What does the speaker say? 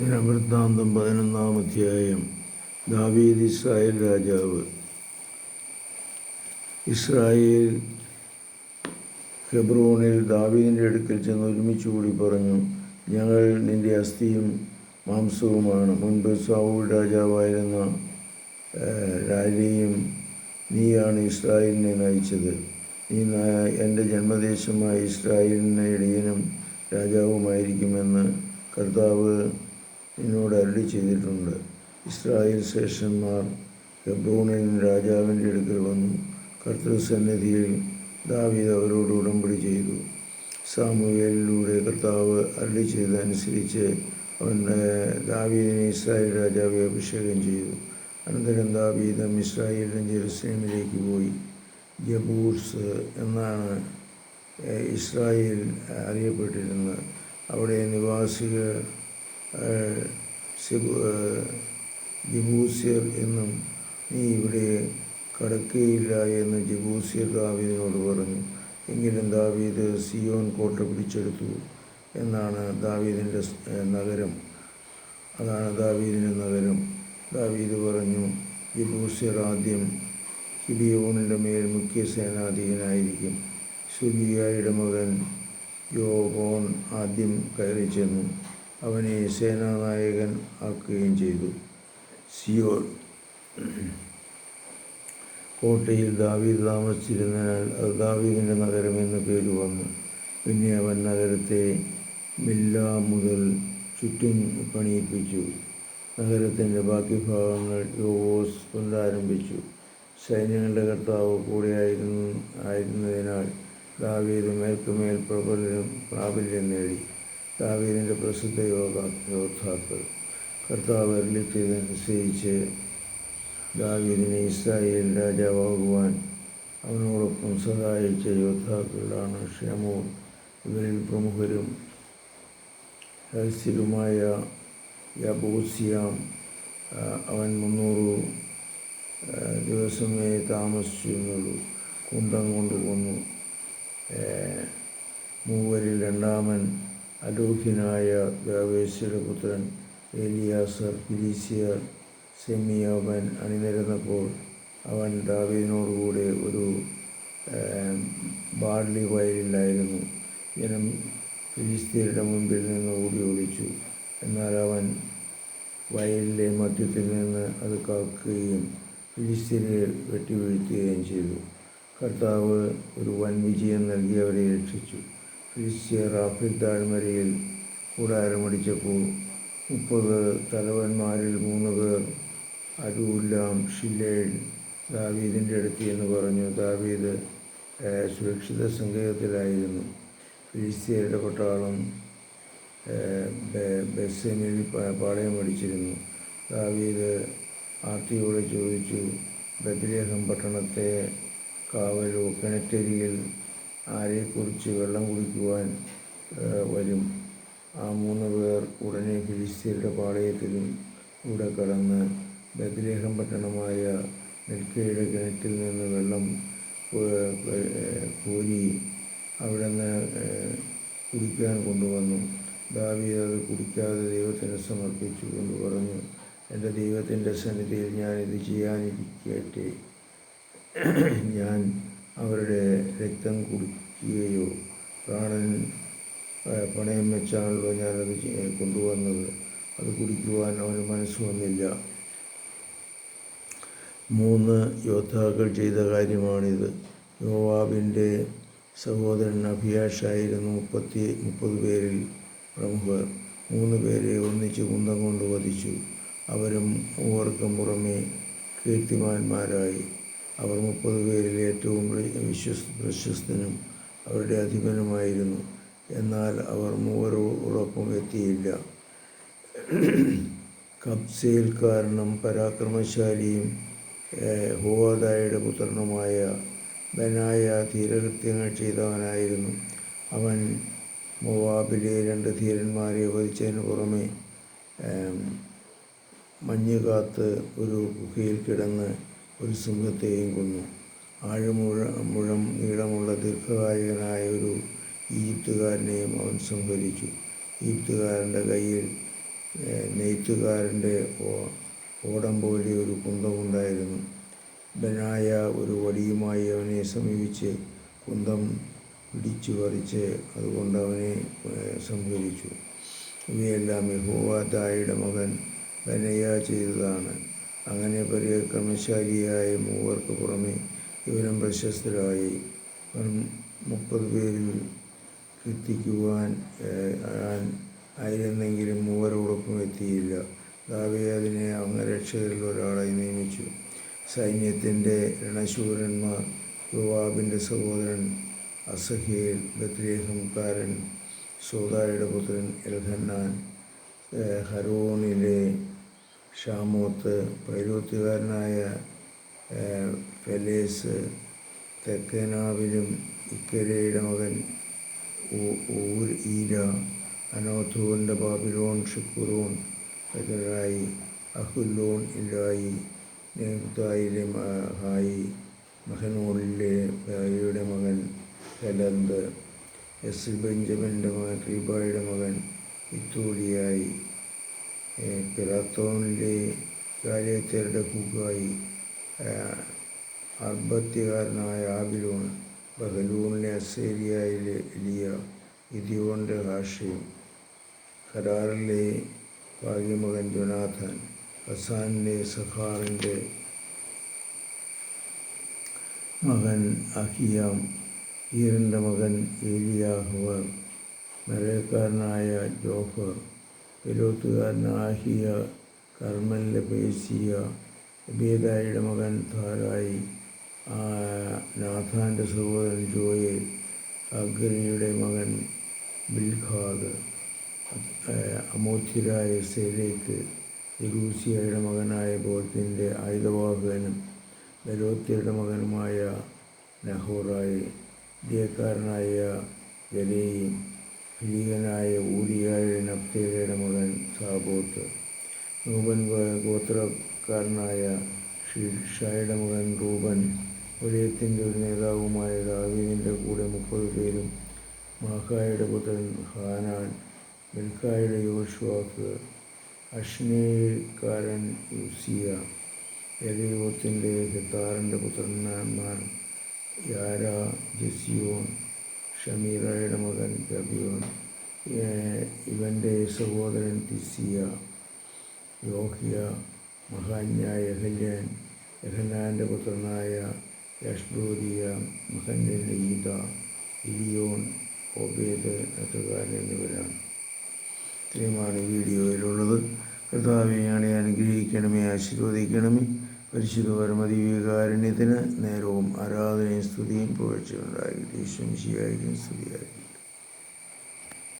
ദിനവൃത്താന്തം പതിനൊന്നാം അധ്യായം. ദാവീദ് ഇസ്രായേൽ രാജാവ്. ഇസ്രായേൽ ഹെബ്രോണിൽ ദാവീദിന്റെ അടുക്കൽ ചെന്ന് ഒരുമിച്ച് കൂടി പറഞ്ഞു ഞങ്ങൾ നിന്റെ അസ്ഥിയും മാംസവുമാണ്. മുൻപ് സാവൂൾ രാജാവായിരുന്ന രാജയും നീയാണ് ഇസ്രായേലിനെ നയിച്ചത്. നീ എന്റെ ജന്മദേശമായ ഇസ്രായേലിന് ഇടയനും രാജാവുമായിരിക്കുമെന്ന് കർത്താവ് നിന്നോട് അരുളി ചെയ്തിട്ടുണ്ട്. ഇസ്രായേൽ ശ്രേഷ്ഠന്മാർ ഹെബ്രോണിൽ രാജാവിന്റെ അടുക്കൽ വന്നു. കർത്തൃസന്നിധിയിൽ ദാവീദ് അവരോട് ഉടമ്പടി ചെയ്തു. സാമുവേലിലൂടെ കർത്താവ് അരുളി ചെയ്തതനുസരിച്ച് അവൻ ദാവീദിനെ ഇസ്രായേൽ രാജാവെ അഭിഷേകം ചെയ്തു. അനന്തരം ദാവീദം ഇസ്രായേലിനും ജെറുസലേമിലേക്ക് പോയി. ജബൂർസ് എന്നാണ് ഇസ്രായേൽ അറിയപ്പെട്ടിരുന്നത്. അവിടെ നിവാസികൾ ജബൂസ്യർ എന്നും നീ ഇവിടെ കടക്കുകയില്ല എന്ന് ജബൂസിയർ ദാവീദിനോട് പറഞ്ഞു. എങ്കിലും ദാവീദ് സിയോൻ കോട്ട പിടിച്ചെടുത്തു എന്നാണ് ദാവീദിന്റെ നഗരം. അതാണ് ദാവീദിന്റെ നഗരം. ദാവീദ് പറഞ്ഞു ജബൂസിയർ ആദ്യം ഹിബിയോണിന്റെ മേൽ മുഖ്യ സേനാധീനായിരിക്കും സുരിയായുടെ മകൻ യോഹോൺ ആദ്യം കയറി ചെന്നു അവനെ സേനാനായകൻ ആക്കുകയും ചെയ്തു. സിയോൾ കോട്ടയിൽ ദാവീദ് താമസിച്ചിരുന്നതിനാൽ അത് ദാവീദിന്റെ നഗരം എന്ന പേര് വന്നു. പിന്നെ അവൻ നഗരത്തെ മില്ല മുതൽ ചുറ്റും പണിയിപ്പിച്ചു. നഗരത്തിന്റെ ബാക്കി ഭാഗങ്ങൾ യോവോസ് പുനരാരംഭിച്ചു. സൈന്യങ്ങളുടെ കർത്താവ് കൂടെയായിരുന്നു ആയിരുന്നതിനാൽ ദാവീദ് മേൽക്കുമേൽ പ്രബലനും പ്രാബല്യം നേടി. ദാവീദിന്റെ പ്രസിദ്ധ യോഗ യോദ്ധാക്കൾ. കർത്താവ് അരുളി ചെയ്തതനുസരിച്ച് ദാവീദിനെ ഇസ്രായേൽ രാജാവാകുവാൻ അവനോടൊപ്പം സഹായിച്ച യോദ്ധാക്കളാണ് ഷെമോൻ ഇവരിൽ പ്രമുഖരും രഹസ്യരുമായ യബൂസിയാം അവൻ മുന്നൂറ് ദിവസമേ താമസിച്ചിരുന്നുള്ളൂ. കുന്തം കൊണ്ട് കൊന്നു മൂവരിൽ രണ്ടാമൻ അലോഹ്യനായ ദേവേശ്വര പുത്രൻ ഏലിയാസർ ഫിലീസിയർ സെമിയവൻ അണിനിരന്നപ്പോൾ അവൻ ദാവീദിനോടുകൂടെ ഒരു ബാർലി വയലിലായിരുന്നു. ജനം ഫിലിസ്തീനയുടെ മുമ്പിൽ നിന്ന് ഓടി ഓടിച്ചു എന്നാൽ അവൻ വയലിലെ മധ്യത്തിൽ നിന്ന് അത് കാക്കുകയും ഫിലിസ്തീനെ വെട്ടിവീഴ്ത്തുകയും ചെയ്തു. കർത്താവ് ഒരു വൻ വിജയം നൽകി അവരെ രക്ഷിച്ചു. ഫിലിസ്തീർ റാഫിൽ താഴ്മരയിൽ കൂടാരമടിച്ചപ്പോൾ മുപ്പത് തലവന്മാരിൽ മൂന്ന് പേർ അരൂല്ലാം ഷില്ലേൽ ദാവീദിന്റെ അടുത്ത് എന്ന് പറഞ്ഞു ദാവീദ് സുരക്ഷിത സങ്കേതത്തിലായിരുന്നു. ഫിലിസ്തീനയുടെ പട്ടാളം ബസ്സിനിൽ പാളയം അടിച്ചിരുന്നു. ദാവീദ് ആർത്തിയോടെ ചോദിച്ചു ബദ്ലേഹം പട്ടണത്തെ കാവലോ കിണറ്റരിയിൽ ആരെക്കുറിച്ച് വെള്ളം കുടിക്കുവാൻ വരും. ആ മൂന്ന് പേർ ഉടനെ ഫിലിസ്തീനയുടെ പാളയത്തിലും കൂടെ കടന്ന് ബദ്രേഹം പട്ടണമായ നെൽക്കയുടെ കിണറ്റിൽ നിന്ന് വെള്ളം കോരി അവിടെ നിന്ന് കുടിക്കാൻ കൊണ്ടുവന്നു. ദാവീദ് അത് കുടിക്കാതെ ദൈവത്തിന് സമർപ്പിച്ചു കൊണ്ട് പറഞ്ഞു. എന്റെ ദൈവത്തിന്റെ സന്നിധിയിൽ ഞാനിത് ചെയ്യാനിരിക്കട്ടെ. ഞാൻ അവരുടെ രക്തം കുടിക്കുകയോ പ്രാണൻ പണയം വെച്ചാണല്ലോ ഞാനത് കൊണ്ടുവന്നത്. അത് കുടിക്കുവാൻ അവന് മനസ്സ് വന്നില്ല. മൂന്ന് യോദ്ധാക്കൾ ചെയ്ത കാര്യമാണിത്. യോവാബിന്റെ സഹോദരൻ അഭിയാഷായിരുന്നു മുപ്പത്തി മുപ്പത് പേരിൽ പ്രമുഖർ. മൂന്ന് പേരെ ഒന്നിച്ച് കുന്തം കൊണ്ട് വധിച്ചു. അവരും മൂവർക്കും പുറമെ കീർത്തിമാന്മാരായി. അവർ മുപ്പത് പേരിൽ ഏറ്റവും വിശ്വസ് പ്രശസ്തനും അവരുടെ അധിപനുമായിരുന്നു. എന്നാൽ അവർ മൂവരോടൊപ്പം എത്തിയില്ല. കബ്സയിൽ കാരണം പരാക്രമശാലിയും ഹോവാദായുടെ പുത്രനുമായ ബനായ ധീരകൃത്യങ്ങൾ ചെയ്തവനായിരുന്നു. അവൻ മൊവാബിലെ രണ്ട് ധീരന്മാരെ വധിച്ചതിന് പുറമെ മഞ്ഞുകാത്ത് ഒരു ഗുഹയിൽ കിടന്ന് ഒരു സിംഹത്തെയും കൊന്നു. ആഴമുഴ മുഴം നീളമുള്ള ദീർഘകായകനായ ഒരു ഈജിപ്തുകാരനെയും അവൻ സംഹരിച്ചു. ഈജിപ്തുകാരന്റെ കയ്യിൽ നെയ്ത്തുകാരന്റെ ഓടം പോലെ ഒരു കുന്തമുണ്ടായിരുന്നു. ബനായ ഒരു വടിയുമായി അവനെ സമീപിച്ച് കുന്തം പിടിച്ചു പറിച്ച് അതുകൊണ്ട് അവനെ സംഹരിച്ചു. ഇവയെല്ലാം യഹോവാദായുടെ മകൻ ബനയ ചെയ്തതാണ്. അങ്ങനെ പരിക്രമശാലിയായ മൂവർക്ക് പുറമെ ഇവരും പ്രശസ്തരായി. മുപ്പത് പേരിൽ ആൻ- ആയിരുന്നെങ്കിലും മൂവരോടൊപ്പം എത്തിയില്ല. ദാവേ അതിനെ അംഗരക്ഷകരിൽ ഒരാളായി നിയമിച്ചു. സൈന്യത്തിന്റെ രണശൂരന്മാർ യുവാബിന്റെ സഹോദരൻ അസഹേൽ ബത്ലേഹംകാരൻ സോദായുടെ പുത്രൻ എൽഹന്നാൻ ഹരോണിലെ ഷാമോത്ത് പൈരോത്തുകാരനായ ഫെലേസ് തെക്കനാവിലും ഇക്കരയുടെ മകൻ ഊർ ഈര അനോഥോന്റെ ബാബിലോൺ ഷിക്കുറോൺ എതിരായി അഹുല്ലോൺ ഇല്ലായി നെഹ്തായിലെ ഹായി മഹനോളിലെ ഭായിയുടെ മകൻ ഹലന്ത് എസ്. ബെഞ്ചമിന്റെ മകൻ ക്രീബായുടെ മകൻ ഇത്തൂലിയായി പിറാത്തോണിലെ ഗാലിയത്തേരുടെ ഹുഗായി അർബത്യകാരനായ ആബിലോൺ ബഹലൂണിലെ അസേരിയയിലെ എലിയ ഇദിയോന്റെ ഹാഷിം കരാറിലെ ഭാഗ്യമകൻ ജൊനാഥൻ ഹസാനിലെ സഖാറിന്റെ മകൻ അഹിയാം ഈറിന്റെ മകൻ ഏലിയാഹുവർ മരക്കാരനായ ജോഫർ പെലോത്തുകാരനായ ആഹിയ കർമ്മലിലെ പേസിയ എബേദായിയുടെ മകൻ ധാരായി. നാഥാന്റെ സഹോദരൻ ജോയേൽ അഗ്നിയുടെ മകൻ ബിൽഖാദ് അമോത്യരായ സേലേക്ക് യെരൂസിയയുടെ മകനായ ബോത്തിന്റെ ആയുധവാഹകനും ബലോത്തിയുടെ മകനുമായ നഹോറായി ഇന്ത്യക്കാരനായ ജലയും ഫിലീകനായ ഊരിയായ നപ്തേലയുടെ മകൻ സാബോത്ത്. റൂബൻ ഗോത്രക്കാരനായ ഷിഷായുടെ മകൻ റൂബൻ ഒരേത്തിന്റെ ഒരു നേതാവുമായ ദാവീദിന്റെ കൂടെ മുപ്പത് പേരും മാഹായുടെ പുത്രൻ ഹാനാൻ മിൽക്കായുടെ യോഷുവാക്ക് അഷ്നേക്കാരൻ യുസിയ എലിയോത്തിന്റെ ഹെത്താറിന്റെ പുത്രന്മാർ യാര ജെസിയോൻ ഷമീറയുടെ മകൻ ഗബിയോൻ ഇവന്റെ സഹോദരൻ തിസിയ യോഹിയ മഹാന്യായ യഹല്യാൻ യഹനാന്റെ പുത്രനായ യഷ്ബോദിയ മഹന്യൻ ഈദ ഇലിയോൺ ഒബേദ് നത്തുകാരൻ എന്നിവരാണ്. ഇത്രയുമാണ് വീഡിയോയിലുള്ളത്. കർത്താവിനെയാണ് അനുഗ്രഹിക്കണമേ ആശീർവദിക്കണമേ. പരിശുദ്ധ പരമദിവ്യകാരുണ്യത്തിന് നേരവും ആരാധനയും സ്തുതിയും പുകഴ്ചയുണ്ടായി ഈശ്വംശിയായിരിക്കും സ്തുതിയായിരിക്കും.